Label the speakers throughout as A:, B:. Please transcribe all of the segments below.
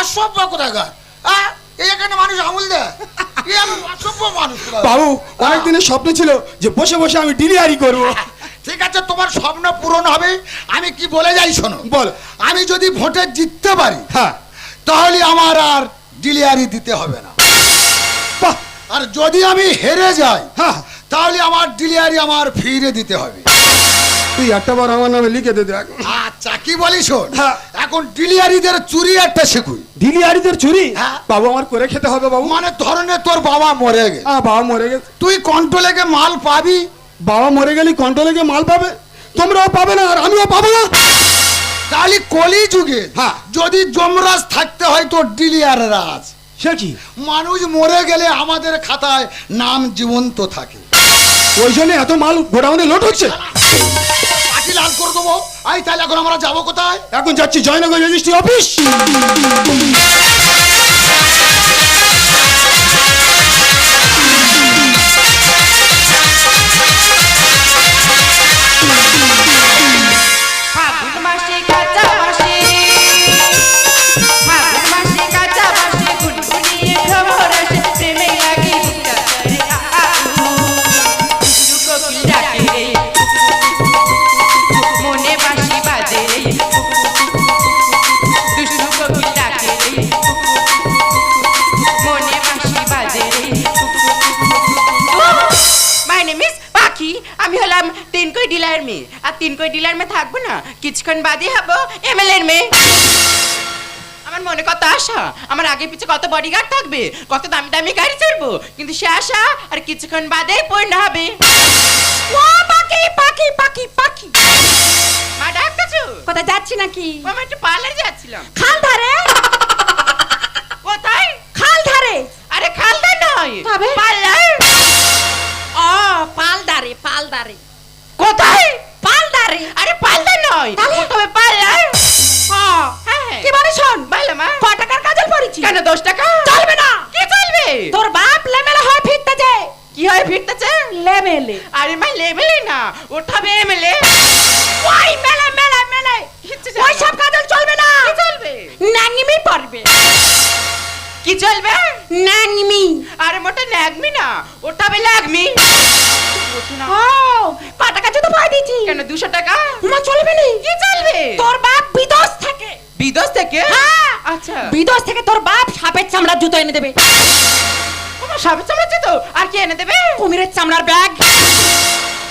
A: অসভ্য কোথাকার? হ্যাঁ এখানে মানুষ আমুল দেয়। আমি অসভ্য মানুষ
B: বাবু অনেক দিনের স্বপ্ন ছিল যে বসে বসে আমি ডেলিভারি করব।
A: ঠিক আছে তোমার স্বপ্ন পূরণ হবে। আমি কি বলে যাই শোনো।
B: বল।
A: আমি যদি ভোটে জিততে পারি
B: হ্যাঁ।
A: তাহলে আমার আর ডিলিয়ারি দিতে হবে না। আর যদি আমি হেরে যাই
B: হ্যাঁ।
A: তাহলে আমার ডিলিয়ারি আমার ফিরে দিতে হবে।
B: তুই একটা বার আমার নামে লিখে দে দেখ।
A: আচ্ছা কি বলি শোন?
B: হ্যাঁ।
A: এখন ডিলিয়ারিদের চুরি একটা শিখুই।
B: ডিলিভারিদের চুরি?
A: হ্যাঁ।
B: বাবু আমার করে খেতে হবে বাবু।
A: মানে ধরনের তোর বাবা মরে গেছে।
B: আ বাবা মরে গেছে।
A: তুই কন্ট্রোলে গিয়ে মাল পাবি?
B: বাবা মরে গেলে কন্ট্রোলে গিয়ে মাল পাবে? তোমরাও পাবে না আর আমিও পাবো না।
A: তাহলে কলি যুগে
B: হ্যাঁ।
A: যদি যমরাজ থাকতে হয় তোর ডিলিয়ার রাজ
B: সে কি?
A: মানুষ মরে গেলে আমাদের খাতায় নাম জীবন্ত থাকে।
B: ওই জন্য এত মাল গোডাউনে লোড হচ্ছে।
A: পাটি লাল করে দেবো। আই তাহলে এখন আমরা যাব কোথায়?
B: এখন যাচ্ছি জয়নগর রেজিস্ট্রি অফিস।
C: আশা? আমার আগে পিছে কত বডিগার্ড থাকবে? কত দামি দামি গাড়ি চড়বো কিন্তু সে আশা আর কিছুক্ষণ বাদেই পূর্ণ হবে। ও পাখি পাখি পাখি পাখি। মা ডাকতেছো?
D: কোথায় যাচ্ছি নাকি?
C: আমি একটু পার্লারে যাচ্ছিলাম।
D: খাল ধারে?
C: কোথায়?
D: খাল ধারে।
C: আরে খালদা নয়
D: তবে?
C: পার্লার।
D: ও
C: কোথায়? আরে পাল্লা নয় তবে হ্যাঁ
D: কি মানে শোন?
C: মা।
D: ক টাকার কাজল পড়েছি
C: কেন দশ টাকা?
D: চলবে না।
C: কি চলবে?
D: তোর বাপ লেমেলা হয় ফিরতেছে।
C: কি হয় ফিরতেছে?
D: লেমেলে।
C: আরে মা লেমেলে না। ওঠাবে এমএলএ
D: ওই মেলে মেলে মেলে। ওই সব কাজল
C: কি চলবে?
D: ন্যাংমি।
C: আরে মোটা ন্যাগমি না লাগমি বোঝো না।
D: ও ক টাকা জুতো পাই দিয়েছি
C: কেন দুশো টাকা?
D: উমা চলবে না।
C: কি চলবে?
D: তোর বাপ বিদেশ থেকে।
C: বিদেশ থেকে?
D: হ্যাঁ।
C: আচ্ছা।
D: বিদেশ থেকে তোর বাপ সাপের চামড়ার জুতো এনে দেবে।
C: তোমার সাবে চামড়াচ্ছে তো আর কি এনে দেবে?
D: কুমিরের চামড়ার ব্যাগ।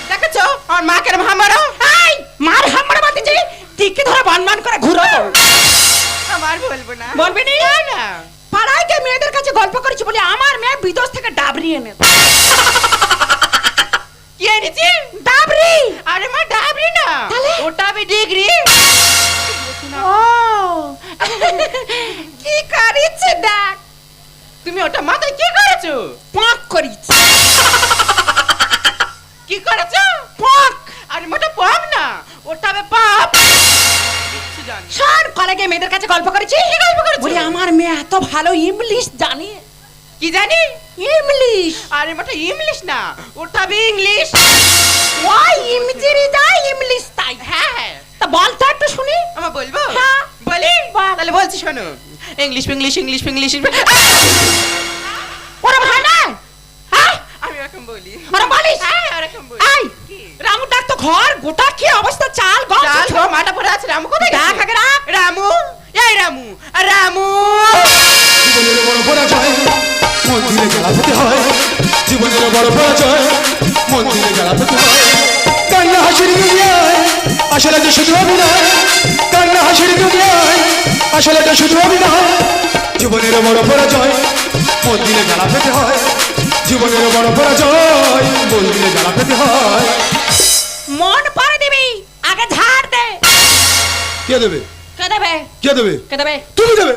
C: দেখেছ? আমার মা কেরম হামারো
D: এই মার হামড়া মাতিছি টিকে ধরে বানবান করে ঘুরো।
C: আমার বলব না।
D: বলবি নি? পাড়ায় গিয়ে মেয়েদের কাছে গল্প করেছি বলে আমার মেয়ে বিদেশ থেকে ডাবরি এনে ভালো ইংলিশ জানে।
C: কি জানি?
D: ইংলিশ
C: আরে মোটা ইংলিশ না ওটাবে ইংলিশ।
D: ওই ইমজিরি যায় ইংলিশ তাই।
C: হ্যাঁ হ্যাঁ।
D: তা বল তো একটু শুনি।
C: আমার বলব?
D: হ্যাঁ।
C: বলি? তাহলে বলছি শোনো। ইংলিশ ইংলিশ ইংলিশ ইংলিশ
D: ওরা ভাই না হ্যাঁ?
C: আমি এরকম বলি।
D: ওরা বলিস?
C: হ্যাঁ ওরকম বলি।
D: এই
C: কি?
D: রামু ডাক তো ঘর গোটা কি অবস্থা? চাল গম
C: চাল গো মাটা পড়ে আছে রামু কোথায়?
D: আগে ডাক।
C: রামু এই রামু আর রামু।
B: জীবনের বড় পরাজয় মন্দিরে পেতে হয়। জীবনের বড় পরাজয় মন্দিরে জ্বালা পেতে হয়। কান্না হাসির দুনিয়ায় আসলে তো শুধু অভিনয়। কান্না হাসির দুনিয়ায় আসলে তো শুধু অভিনয়। জীবনের বড় পরাজয় মন্দিরে জ্বালা পেতে হয়। জীবনের বড় পরাজয় মন্দিরে জ্বালা পেতে হয়।
D: মন পরে দিবি আগে ঝাড় দে।
B: কে দেবে?
D: কে দেবে?
B: কে দেবে?
D: কে দেবে?
B: তুমি দেবে।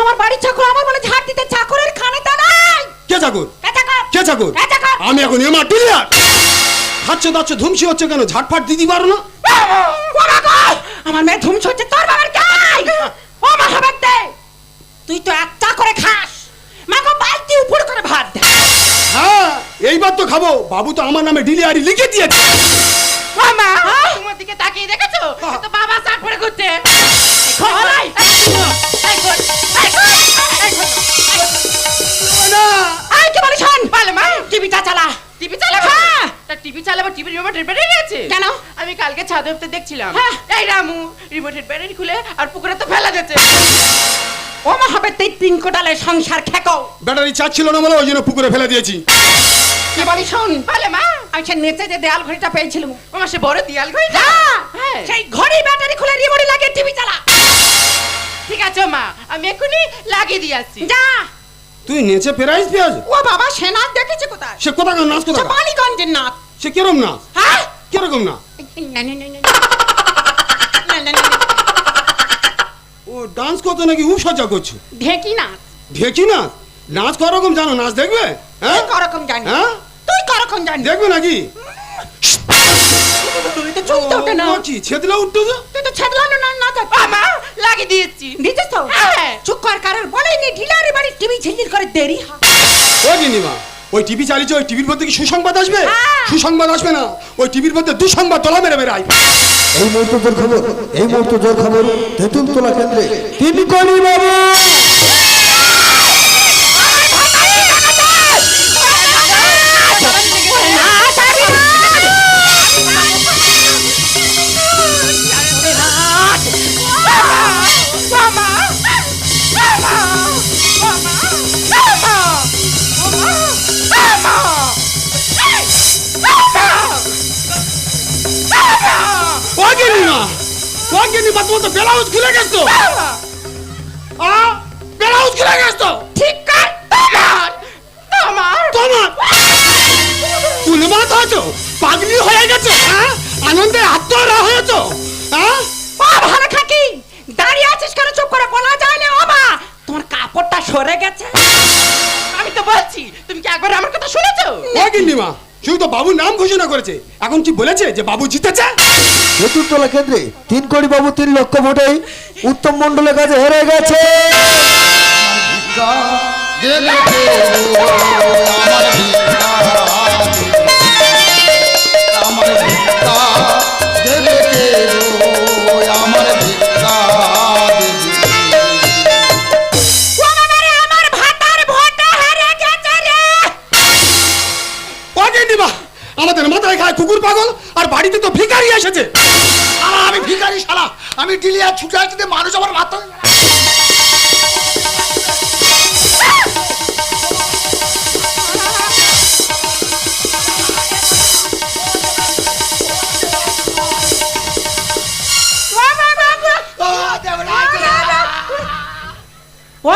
D: আমার বাড়ির চাকর আমার বলে ঝাড় দিতে চাকরের খানে তা নাই।
B: কে চাকর?
D: কে চাকর
B: কে চাকর?
D: কে চাকর।
B: আমি এখন এমা ডিলিয়ার খাচ্ছ দাচ্ছ ধুমসি হচ্ছে কেন? ঝাটফাট দিদি পারো না
D: আমার মেয়ে ধুমছ হচ্ছে তোর বাবার গাই ও মা খাবার দে তুই তো একটা করে খাস। মা গো বালতি উপর করে ভাত দে।
B: হ্যাঁ এইবার তো খাব। বাবু তো আমার নামে ডিলিয়ারি লিখে দিয়েছে।
C: মামা তোমার দিকে তাকিয়ে দেখেছ? তো বাবা চাট পড়ে ঘুরতে
D: খোলাই
C: টিভি চালাবো টিভি রিমোটের ব্যাটারি আছে
D: কেন?
C: আমি কালকে ছাদে উঠতে দেখছিলাম।
D: হ্যাঁ।
C: এই রামু রিমোটের ব্যাটারি খুলে আর পুকুরে তো ফেলা যাচ্ছে।
D: ও মা হবে তুই তিন কোটালে সংসার খেকো।
B: ব্যাটারি চার্জ ছিল না বলে ওই জন্য পুকুরে ফেলে দিয়েছি।
D: কি বলিস শোন?
C: বলে মা।
D: আমি সে নেচে যে দেয়াল ঘড়িটা পেয়েছিলাম।
C: আমার সে বড় দিয়াল ঘড়ি
D: যা
C: হ্যাঁ।
D: সেই ঘড়ি ব্যাটারি খুলে রিমোট লাগিয়ে টিভি চালা।
C: ঠিক আছে মা আমি এক্ষুনি লাগিয়ে দিয়ে আসছি।
D: যা!
B: তুই নেচে পেরাইস পেঁয়াজ?
D: ও বাবা সে নাচ দেখেছে কোথায়?
B: সে কোথাকার নাচ
D: সে বালিগঞ্জের নাচ
B: সে কিরম নাচ
D: হ্যাঁ
B: কীরকম না
D: না, না, না, না, না। না, না, না, না।
B: ও ডান্স করতে নাকি উপসজ্জা করছ
D: ঢেকি নাচ
B: দেখি না নাচ করকম জানো নাচ দেখবে হ্যাঁ
D: তুই করকম জানি
B: হ্যাঁ
D: তুই করকম জানি
B: দেখবে নাকি
D: তুই তো চলতে ওঠে না
B: ও, কি ছেদলা উঠতো তো
D: তুই তো ছেদলানো না না
C: আ, মা লাগিয়ে দিয়েছি
D: দিতেছ তো
C: হ্যাঁ।
D: চুপ কর কারোর বলেনি ডিলারে বাড়ি টিভি ঝিলঝিল করে দেরি হয়
B: ও গিনিমা ওই টিভি চালিয়েছে ওই টিভির মধ্যে কি সুসংবাদ আসবে?
D: হ্যাঁ।
B: সুসংবাদ আসবে না। ওই টিভির মধ্যে দুঃসংবাদ তোলা মেরে বেড়াই
E: এই মুহূর্তে জোর খবর এই মুহূর্তে জোর খবর তেঁতুলতলা কেন্দ্রে। টিভি কলি বাবু
B: ও কেউ তো বাবুর নাম ঘোষণা করেছে। এখন কি বলেছে যে বাবু জিতেছে?
E: চতুর্থলা কেন্দ্রে তিন কোটি বাবু তিন লক্ষ ভোটে উত্তম মন্ডলের কাছে হেরে গেছে।
A: গেলে আমার ভিক্ষা আমার
B: গিন্নিমা আমাদের মাথায় খায় কুকুর পাগল আর বাড়িতে তো ভিখারি এসেছে।
A: আমি ভিখারি শালা। আমি ডিলিয়া ছুটে আসতে মানুষ আমার মাথা
D: ও বাবা গো
A: ও, দেবরা,
D: ও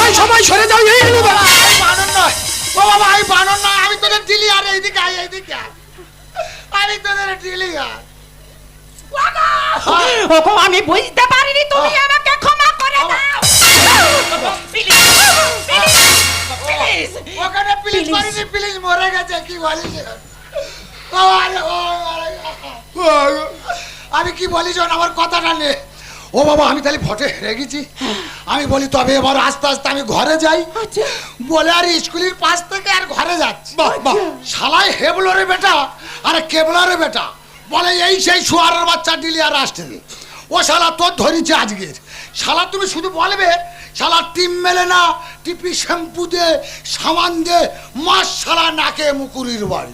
B: ওই সময় সরে যাও এই এলো বাবা।
A: আমি বানর নয়। ও বাবা আমি বানর নয়। আমি তোদের দিলি আর এইদিকে আয় এইদিকে। আমি তোদের ডিলি আর
D: ও গো আমি বুঝতে পারিনি তুমি আমাকে ক্ষমা করে দাও।
A: ওখানে প্লিজ মরে গেছে কি বলিস? আমি কি বলি শোন আমার কথাটা নে। ও বাবা আমি তাহলে ভোটে হেরে গেছি। আমি বলি তবে এবার আস্তে আস্তে আমি ঘরে যাই।
D: আচ্ছা।
A: বলে আর স্কুলের পাশ থেকে আর ঘরে যাচ্ছি।
B: বাহ
A: শালাই হেবলরে বেটা আরে কেবলারে বেটা। বলে এই সেই শুয়ারের বাচ্চা ডিলি আর আসতে। ও শালা তোর ধরিছে আজকের। শালা তুমি শুধু বলবে শালা টিম মেলে না টিপি শ্যাম্পু দে সামান দে মাস শালা নাকে মুকুরির বাড়ি।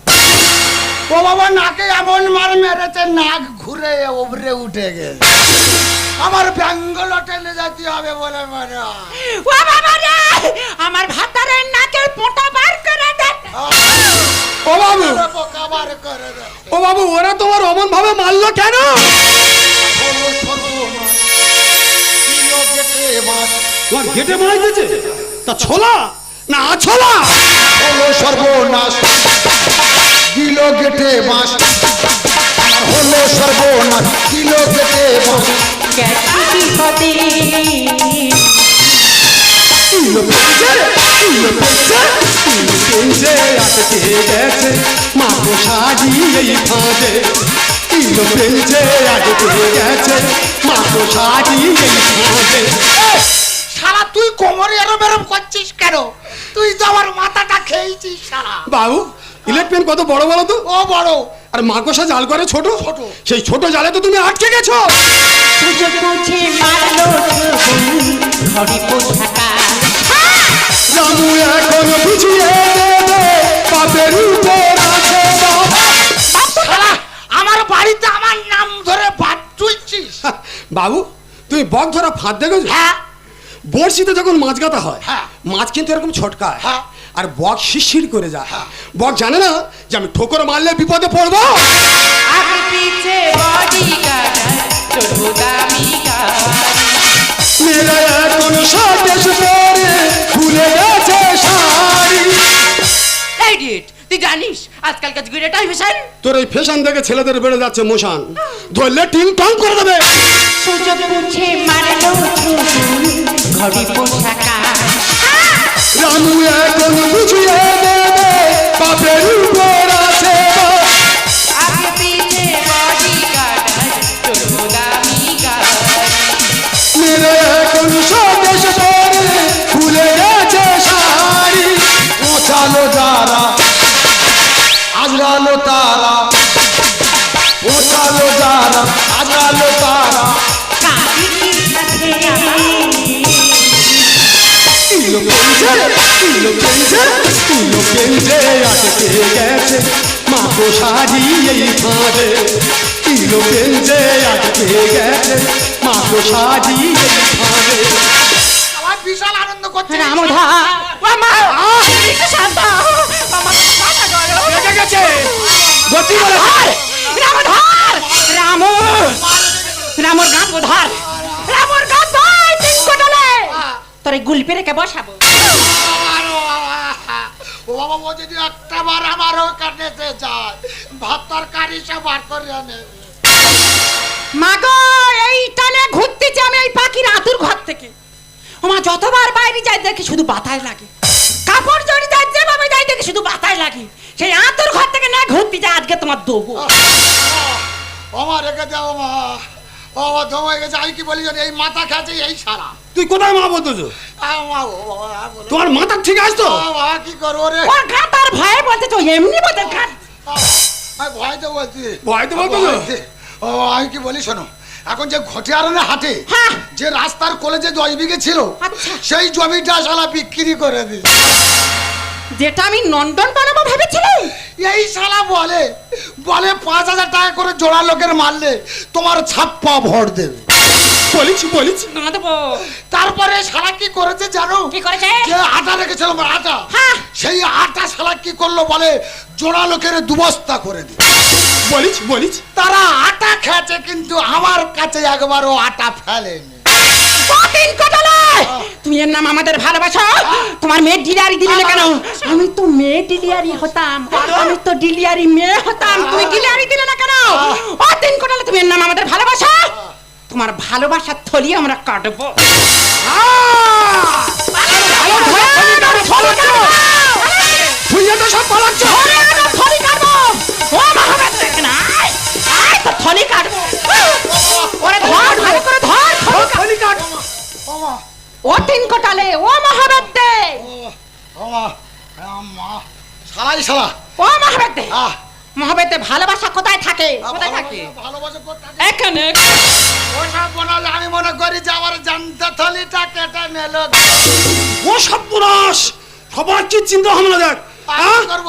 A: ও বাবা নাকে এমন মার মেরেছে নাক ঘুরে ওভরে উঠে গেছে। আমার ব্যাঙ্গল টেনে যেতে হবে বলে মনে হয়।
D: ও বাবা রে আমার ভাতারের নাকের পোঁটা বার করে দে
B: ও বাবু
A: বোকা বার করে দে।
B: ও বাবু ওরা তোমার অমন ভাবে মারলো কেন।
A: ছিল।
B: তোমার গেটে মারা গেছে তা ছোলা না আছোলা
A: হলো সর্বনাশ দিল গেটে আমার হলো সর্বনাশ দিল গেটে বাঁশ
D: গেছি কি
B: পেয়েছে আটকে গেছে মা তো সাজিয়ে এই ফাঁদে ইলো পেয়েছে আটকে গেছে মা তো এই ফাঁদে
A: শালা, তুই কোমরে এরম এরম করছিস কেন? তুই তো আমার মাথাটা খেয়েছিস সারা
B: বাবু ইলেকট্রিক কত বড় বড় তো?
A: ও বড়।
B: আর মাকসা জাল করে ছোট।
A: ছোট।
B: সেই ছোট জালে তো তুমি আটকে গেছো।
D: সুযোগ বুঝে মারলো ঘড়ি পোশাকা।
B: রামু এখন বুঝিয়ে দেবে পাপের উপর আছে
A: আমার বাড়িতে আমার নাম ধরে ভাত তুলছিস।
B: বাবু তুমি বক ধরা ফাঁদ দেখেছ?
A: হ্যাঁ।
B: বড়শিতে যখন মাছ গাতা হয়
A: হ্যাঁ।
B: মাছ কিন্তু এরকম ছটকায়।
A: হ্যাঁ।
B: আর বক শিরশির করে যায় বক জানে না যে আমি ঠোকর মারলে বিপদে পড়ব? মেয়েরা এখন সাদেশ পরে ভুলে গেছে শাড়ি।
C: ইডিয়েট তুই জানিস আজকালকার যুগের এটাই ফ্যাশন
B: তোর এই ফ্যাশন দেখে ছেলেদের বেড়ে যাচ্ছে মোশান। ধরলে টিং টং করে দেবে।
D: সুযোগ বুঝে মারলো ঘড়ি পোশাকা
B: কিলো কেঞ্জে আটকে গেছে মা গো শাড়ি এই ফাঁদে কিলো কেঞ্জে আটকে গেছে মা গো শাড়ি এই ফাঁদে
A: বিশাল আনন্দ করছে
D: রামধা
C: মামা একটু মামা মাথা গরম
B: লেগে গেছে গতি বলে
D: রামধর রাম রামর গান বোধার রামর গান ধর তিন কোটলে তোর এই গুলপি রেখে বসাবো
A: ও বাবা যদি একটা বার আমারও কানেতে যায় ভাত তরকারি সব বার করে আনে।
D: মাগো এই টানে ঘুরতেছি আমি এই পাখির আতুর ঘর থেকে। ওমা যতবার বাইরে যাই দেখি শুধু বাতায় লাগে। কাপড় জড়ি যাই যেভাবে যাই দেখি শুধু বাতায় লাগে। সেই আতুর ঘর থেকে না ঘুরতে যাই আজকে তোমার দেবো।
A: আমার রেখে যাও মা। গেছে আমি কি বলি জানি এই মাথা খেয়েছে এই সারা
B: তুই কোথায় মা বলতেছো। তোমার মাথা ঠিক আছে তো
A: বাবা, কি করব রে
D: ওর গান তার ভয়ে বলতে তো এমনি বলতে
A: বলছি। ও আমি কি বলি শোনো এখন যে ঘটিয়ারনে হাটে
D: হ্যাঁ।
A: যে রাস্তার কলেজে যে দশ বিঘে ছিল
D: আচ্ছা।
A: সেই জমিটা শালা বিক্রি করে দিই
D: যেটা আমি নন্দন বানাবো ভেবেছিলাম
A: এই শালা বলে বলে পাঁচ হাজার টাকা করে জোড়া লোকের মারলে তোমার ছাপ্পা ভর দেবে।
B: বলেছি বলেছি।
D: না দেবো।
A: তারপরে শালা কি করেছে জানো?
D: কি করেছে?
A: যে আটা রেখেছিলাম আটা।
D: হ্যাঁ।
A: সেই আটা শালা কি করল বলে জোড়া লোকের দুবস্তা করে দিল।
B: বলেছি বলেছি।
A: তারা আটা খেয়েছে কিন্তু আমার কাছে একবারও আটা ফেলেনি।
D: কঠিন কোটালে তুমি এর নাম আমাদের ভালোবাসো? তোমার মেয়ে ডিলিয়ারি দিলে কেন? আমি তো মেয়ে ডিলিয়ারি হতাম। আমি তো ডিলিয়ারি মেয়ে হতাম। তুমি ডিলিয়ারি দিলে না কেন? ও তিন কোটালে তুমি এর নাম আমাদের ভালোবাসো? তোমার ভালোবাসার থলি আমরা কাটবো। ভালো মহাবেদ্যে ভালোবাসা কোথায় থাকে? কোথায় থাকে?
A: ভালোবাসা- থাকে।
D: এখানে।
A: ওসব বনালে আমি মনে করি যে আমার জানতে থলিটা কেটে নিল।
B: ও সব পুরাস সবার কি চিন্তা ভাবনা দেখ
A: আর
B: হ্যাঁ?
A: করব।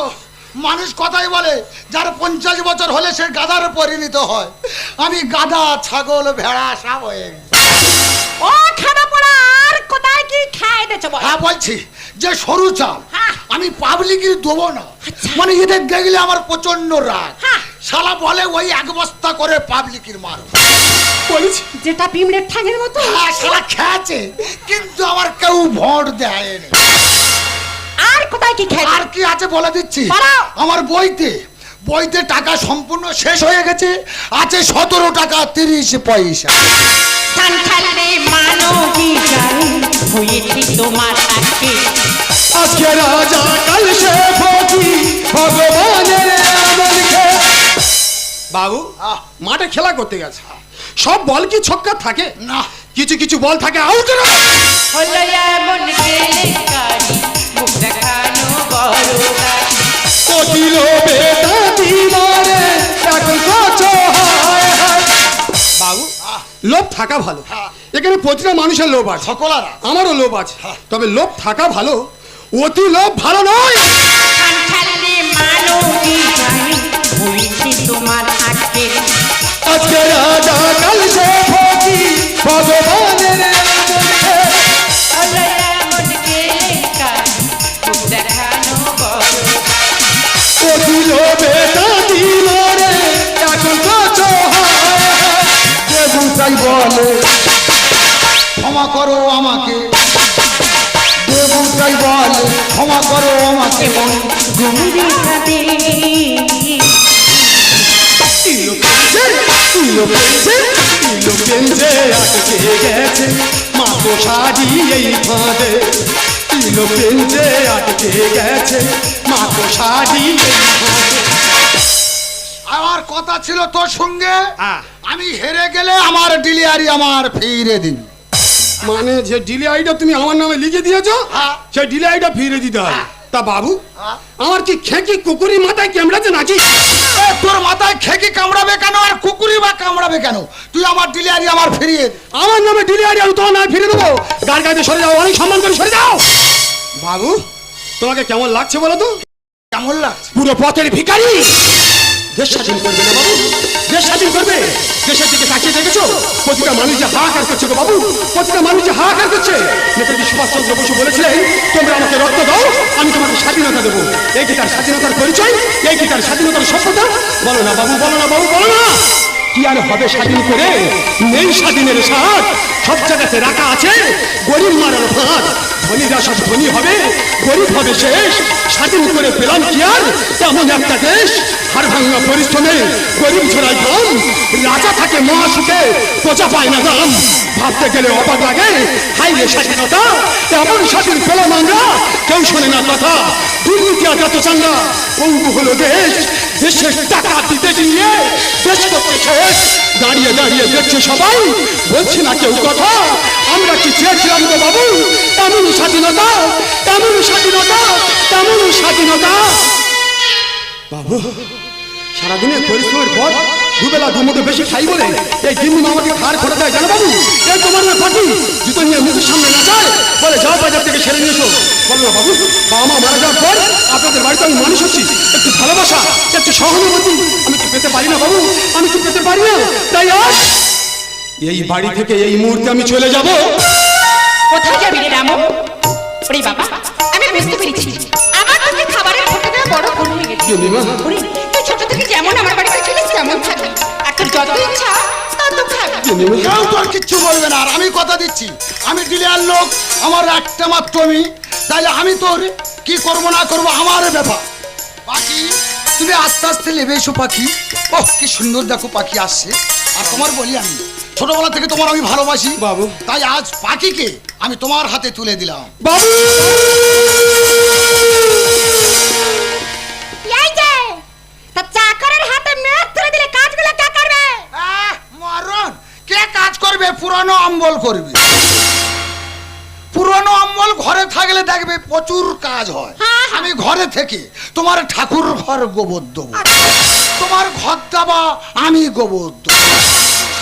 A: মানুষ কথাই বলে যার পঞ্চাশ বছর হলে সে গাধার পরিণত হয়। আমি গাধা ছাগল ভেড়া সব হয়ে গেছি।
D: ও খানা পড়া দেছো বল
A: হ্যাঁ বলছি যে সরু চাল
D: হ্যাঁ।
A: আমি পাবলিকের দেবো না
D: আচ্ছা।
A: মানে এদের দেখলে আমার প্রচণ্ড রাগ
D: হ্যাঁ।
A: শালা বলে ওই এক বস্তা করে পাবলিকের মারো
B: বলেছি
D: যেটা পিমড়ের ঠাঙের মতো
A: হ্যাঁ শালা খেয়েছে কিন্তু আমার কেউ ভোট দেয়নি
D: আর কোথায় কি খাই
A: আর কি আছে বলে দিচ্ছি। আমার বইতে বইতে টাকা সম্পূর্ণ শেষ হয়ে গেছে। আছে সতেরো টাকা তিরিশ পয়সা।
D: কান খালে মানবী জানি হয়েছি তোমার সাথে
B: আজকে রাজা কাল সে ভগবানের বাবু
A: আহ,
B: মাঠে খেলা করতে গেছে। সব বল কি ছক্কা থাকে?
A: না।
B: কিছু কিছু বল থাকে আউট
C: হলো এমন কেলেঙ্কারি মুখ দেখানো বড় দাসী
B: অতি লোভে হায়। লোভ থাকা ভালো।
A: হ্যাঁ।
B: এখানে প্রতিটা মানুষের লোভ আছে।
A: সকলারা
B: আমারও লোভ আছে।
A: হ্যাঁ।
B: তবে লোভ থাকা ভালো অতি লোভ ভালো নয়। আজকে রাজা কাল সে ভগবানের ইলো ইলো পেঞ্চে আটকে গেছে মা তো এই ফাঁদে ইলো পেঞ্চে আটকে গেছে মা তো এই ফাঁদে
A: আমার কথা ছিল তোর সঙ্গে
B: হ্যাঁ।
A: আমি হেরে গেলে আমার ডিলিয়ারি আমার ফিরে দিন
B: মানে যে ডিলে আইটা তুমি আমার নামে লিখে দিয়েছ
A: হ্যাঁ।
B: সেই ডিলে আইটা ফিরে দিতে হবে তা বাবু। আমার কি খেকি কুকুরি মাথায় কামড়াতে নাকি?
A: তোর মাথায় খেকি কামড়াবে কেন? আর কুকুরি বা কামড়াবে কেন? তুই আমার ডিলিয়ারি আমার ফিরিয়ে।
B: আমার নামে ডিলিয়ারি আমি তোমার নামে ফিরিয়ে দেবো। গাড়ি গাড়িতে সরে যাও অনেক সম্মান করে সরে যাও। বাবু তোমাকে কেমন লাগছে বলো তো?
A: কেমন লাগছে?
B: পুরো পথের ভিখারি। দেশ স্বাধীন করবে না বাবু। দেশ স্বাধীন করবে। দেশের দিকে তাকিয়ে দেখেছ? প্রতিটা মানুষ যে হাহাকার করছে গো বাবু। প্রতিটা মানুষ যে হাহাকার করছে। নেতাজি সুভাষচন্দ্র বসু বলেছিলেন, তোমরা আমাকে রক্ত দাও, আমি তোমাকে স্বাধীনতা দেবো। এই কি তার স্বাধীনতার পরিচয়? এই কি তার স্বাধীনতার সভ্যতা? বলো না বাবু, বলো না বাবু, বলো না। কি আর হবে স্বাধীন করে? নেই স্বাধীনের স্বাদ। সব জায়গাতে রাখা আছে গরিব মারার ভাত। ধনীরা সব ধনী হবে, গরিব হবে শেষ। স্বাধীন করে পেলাম কি আর? তেমন একটা দেশ। হাড় ভাঙা পরিশ্রমে গরিব রাজা থাকে পায় না দাম। ভাবতে গেলে অবাক লাগে হাই রে স্বাধীনতা। তেমন স্বাধীন পেলাম আমরা, কেউ শোনে না কথা। দুর্নীতি আর যত চাঙ্গা। পঙ্গু হলো দেশ, দেশের টাকা দিতে দাঁড়িয়ে দাঁড়িয়ে দেখছে সবাই। বলছে না কেউ কথা। আমরা কি চেয়েছিলাম গো বাবু? তেমন স্বাধীনতা তেমন স্বাধীনতা তেমন স্বাধীনতা। বাবু, সারাদিনের পরিশ্রমের পর দুবেলা দুমুঠো বেশি খাই বলে এই দিন আমাকে খাড় করে দেয় জানো বাবু? এই তোমার না পাটি? জুতো নিয়ে মুখের সামনে না যায়? বলে, যাও বাজার থেকে সেরে নিয়ে এসো। বলো না বাবু, বাবা মা মারা যাওয়ার পর আপনাদের বাড়িতে আমি মানুষ হচ্ছি। একটু ভালোবাসা, একটু সহানুভূতি। আমি কি পেতে পারি না বাবু, আমি কি পেতে পারি না। তাই আজ এই বাড়ি থেকে এই মুহূর্তে আমি চলে যাব।
D: কোথায় যাবি রে রামু? বাবা।
A: কেউ তোর কিচ্ছু বলবে না। আর আমি কথা দিচ্ছি। আমি ডিলিয়ার লোক আমার একটা মাত্র আমি। তাইলে আমি তোর কি করব না করব আমার ব্যাপার। পাখি তুমি আস্তে আস্তে এসো পাখি। কি সুন্দর দেখো পাখি আসছে। আর তোমার বলি আমি ছোটবেলা থেকে তোমার আমি ভালোবাসি।
B: বাবু।
A: তাই আজ পাখিকে আমি তোমার হাতে তুলে দিলাম।
B: বাবু!
D: করবে
A: পুরানো অম্বল করবে। পুরনো অম্বল ঘরে থাকলে দেখবে প্রচুর কাজ হয়।
D: হ্যাঁ, হ্যাঁ।
A: আমি ঘরে থেকে তোমার ঠাকুর ঘর গোবর দেবো। তোমার ঘর দাবা আমি গোবর দেবো।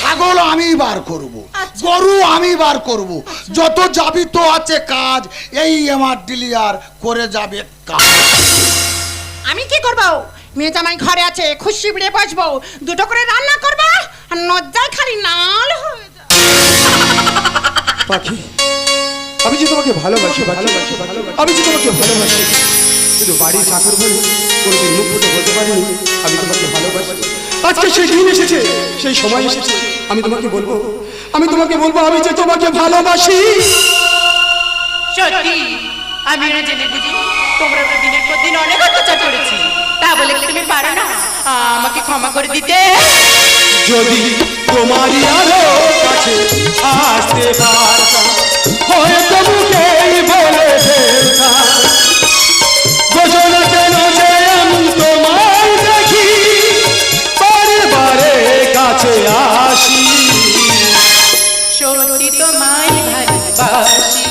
A: ছাগল আমি বার করব।
D: আচ্ছা।
A: গরু আমি বার করব। যত যাবি তো আছে কাজ এই আমার ডিলিয়ার করে যাবে কাজ।
D: আমি কি করব? মেয়ে জামাই ঘরে আছে খুশি বিড়ে বসবো। দুটো করে রান্না করব আর নজ্জায় খালি নাল হয়ে।
B: পাখি, আমি যে তোমাকে ভালোবাসি ভালোবাসি আমি যে তোমাকে ভালোবাসি শুধু বাড়ির চাকর বলে কোনোদিন মুখ বলতে পারিনি, আমি তোমাকে ভালোবাসি। আজকে সেই দিন এসেছে, সেই সময় এসেছে, আমি তোমাকে বলব, আমি তোমাকে বলব, আমি যে তোমাকে ভালোবাসি।
C: সত্যি, আমি না জেনে বুঝি, তোমরা ওরা দিনের পর দিন অনেক অত্যাচার করেছি তা বলে তুমি পারো না? আমাকে ক্ষমা করে দিতে।
B: যদি তোমারই আরও কাছে আসতে পারতাম হয়তো মুখেই বলে ফেলতাম বোঝো না কেন যে আমি তোমায় দেখি বারে বারে কাছে আসি।
C: সত্যি তোমায় ভালোবাসি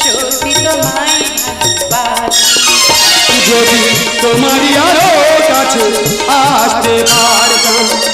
C: সত্যি তোমায়
B: তোমারই আরও কাছে আসতে পারতাম